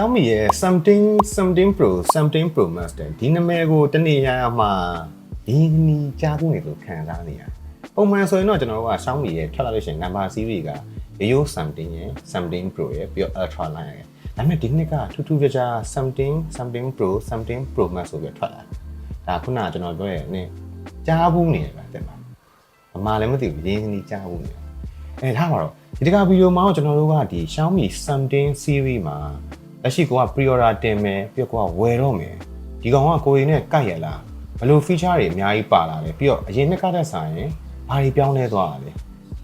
Xiaomi ရဲ့ something something Pro something Pro Max တဲ့ဒီနာမည်ကိုတနေ့ရရမှာဒီနီကြားဖို့နေလို့ခံစားနေရတယ်ပုံမှန်ဆိုရင်တော့ကျွန်တော်တို့က Xiaomi ရဲ့ထွက်လာလို့ရှိရင် number series က Yo something ရဲ့ something Pro ရဲ့ပြီးတော့ Ultra line ရဲ့ဒါပေမဲ့ဒီနှစ်ကထူးထူးခြားခြား something something Pro something Pro Max ဆိုပြီးထွက်လာဒါခုနကကျွန်တော်ပြောရဲ့နင်းကြားဘူးနေတယ်ဗျတဲ့မှာအမှလည်းမသိဘူးရင်းနီကြားဘူးနေတယ်အဲထားပါတော့ဒီတကဗီဒီယိုမှာတော့ကျွန်တော်တို့ကဒီ Xiaomi something series မှာ လက်ရှိကိုက pre-order တင်မယ်ပြီးတော့ကိုကဝယ်တော့မယ်ဒီကောင်ကကိုရင်းနဲ့ကိုက်ရလားဘယ်လို feature တွေအများကြီးပါလာလဲပြီးတော့အရင်နှစ်ကတည်းဆိုင်ရင်ဘာတွေပြောင်းလဲသွားတာလဲ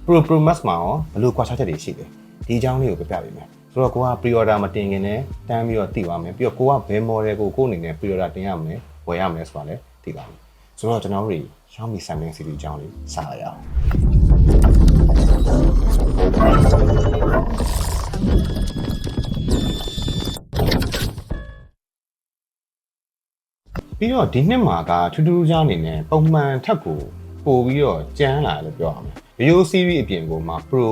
Pro Pro Max မှာရောဘယ်လိုကွာခြားချက်တွေရှိလဲဒီအကြောင်းလေးကိုပြပြပေးမယ်ဆိုတော့ကိုက pre-order မတင်ခင်နဲ့တန်းပြီးတော့သိပါမယ်ပြီးတော့ကိုကဘယ် model ကိုကိုအနေနဲ့ pre-order တင်ရမလဲဝယ်ရမလဲဆိုတာလည်းသိပါမယ်ဆိုတော့ကျွန်တော်တို့ Xiaomi Samsung series အကြောင်းလေးစရအောင် ပြီးတော့ဒီနှစ်မှာကထူးထူးခြားအနေနဲ့ပုံမှန်ထက်ကိုပို့ပြီးတော့ကျန်းလာတယ်လို့ပြောရမယ်။ Video series အပြင်ကိုမှ Pro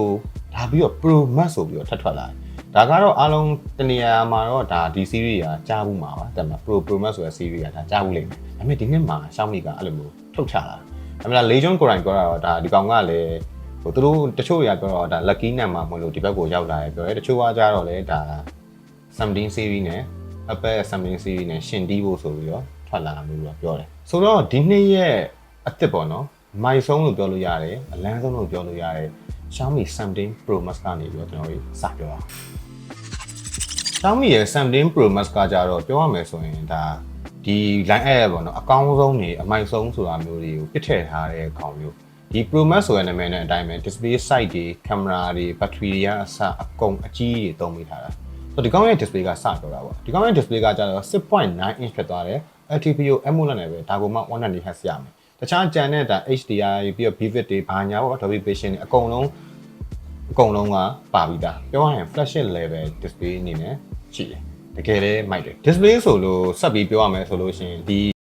ဒါပြီးတော့ Pro Max ဆိုပြီးတော့ထပ်ထွက်လာတယ်။ဒါကတော့အားလုံးတနေရာမှာတော့ဒါဒီ series ကကြားဘူးမှာပါ။ဒါပေမဲ့ Pro Pro Max ဆိုတဲ့ series ကဒါကြားဘူးလိမ့်မယ်။ဒါပေမဲ့ဒီနှစ်မှာ Xiaomi ကအဲ့လိုမျိုးထုတ်ချလာ။ဒါပေမဲ့ Legion ကိုယ်တိုင်ပြောတာတော့ဒါဒီကောင်ကလည်းဟိုသူတို့တချို့တွေကပြောတော့ဒါ lucky နဲ့မှမလို့ဒီဘက်ကိုရောက်လာတယ်ပြောတယ်။တချို့ကကြတော့လေဒါ something series နဲ့ Apple something series နဲ့ရှင်တီးဖို့ဆိုပြီးတော့ ထွက်လာတာမျိုးတော့ပြောတယ်ဆိုတော့ဒီနှစ်ရဲ့အစ်စ်ပေါ့နော်မိုင်ဆုံးလို့ပြောလို့ရတယ်အလန်းဆုံးလို့ပြောလို့ရတယ် Xiaomi something Pro Max ကနေပြီးတော့ကျွန်တော်တို့စပြောအောင် Xiaomi ရဲ့ something Pro Max ကကြတော့ပြောရမယ်ဆိုရင်ဒါဒီ line app ပေါ့နော်အကောင်းဆုံးနေအမိုင်ဆုံးဆိုတာမျိုးတွေကိုပြစ်ထည့်ထားတဲ့ကောင်မျိုးဒီ Pro Max ဆိုတဲ့နာမည်နဲ့အတိုင်းပဲ display size တွေ camera တွေ battery တွေကအစအကုန်အကြီးတွေသုံးမိထားတာဆိုတော့ဒီကောင်ရဲ့ display ကစပြောတာပေါ့ဒီကောင်ရဲ့ display ကကြတော့6.9 inch ဖြစ်သွားတယ် LTPO AMOLED နဲ့ပဲဒါကမှ120 Hz ရမယ်တခြားကြံတဲ့ဒါ HDR ပြီးတော့ Vivid တွေဘာညာပေါ့ Dolby Vision တွေအကုန်လုံးအကုန်လုံးကပါပြီးသားပြောရရင် flagship level display အနေနဲ့ရှိတယ်တကယ်လည်းမိုက်တယ် display ဆိုလို့ဆက်ပြီးပြောရမယ်ဆိုလို့ရှိရင်ဒီ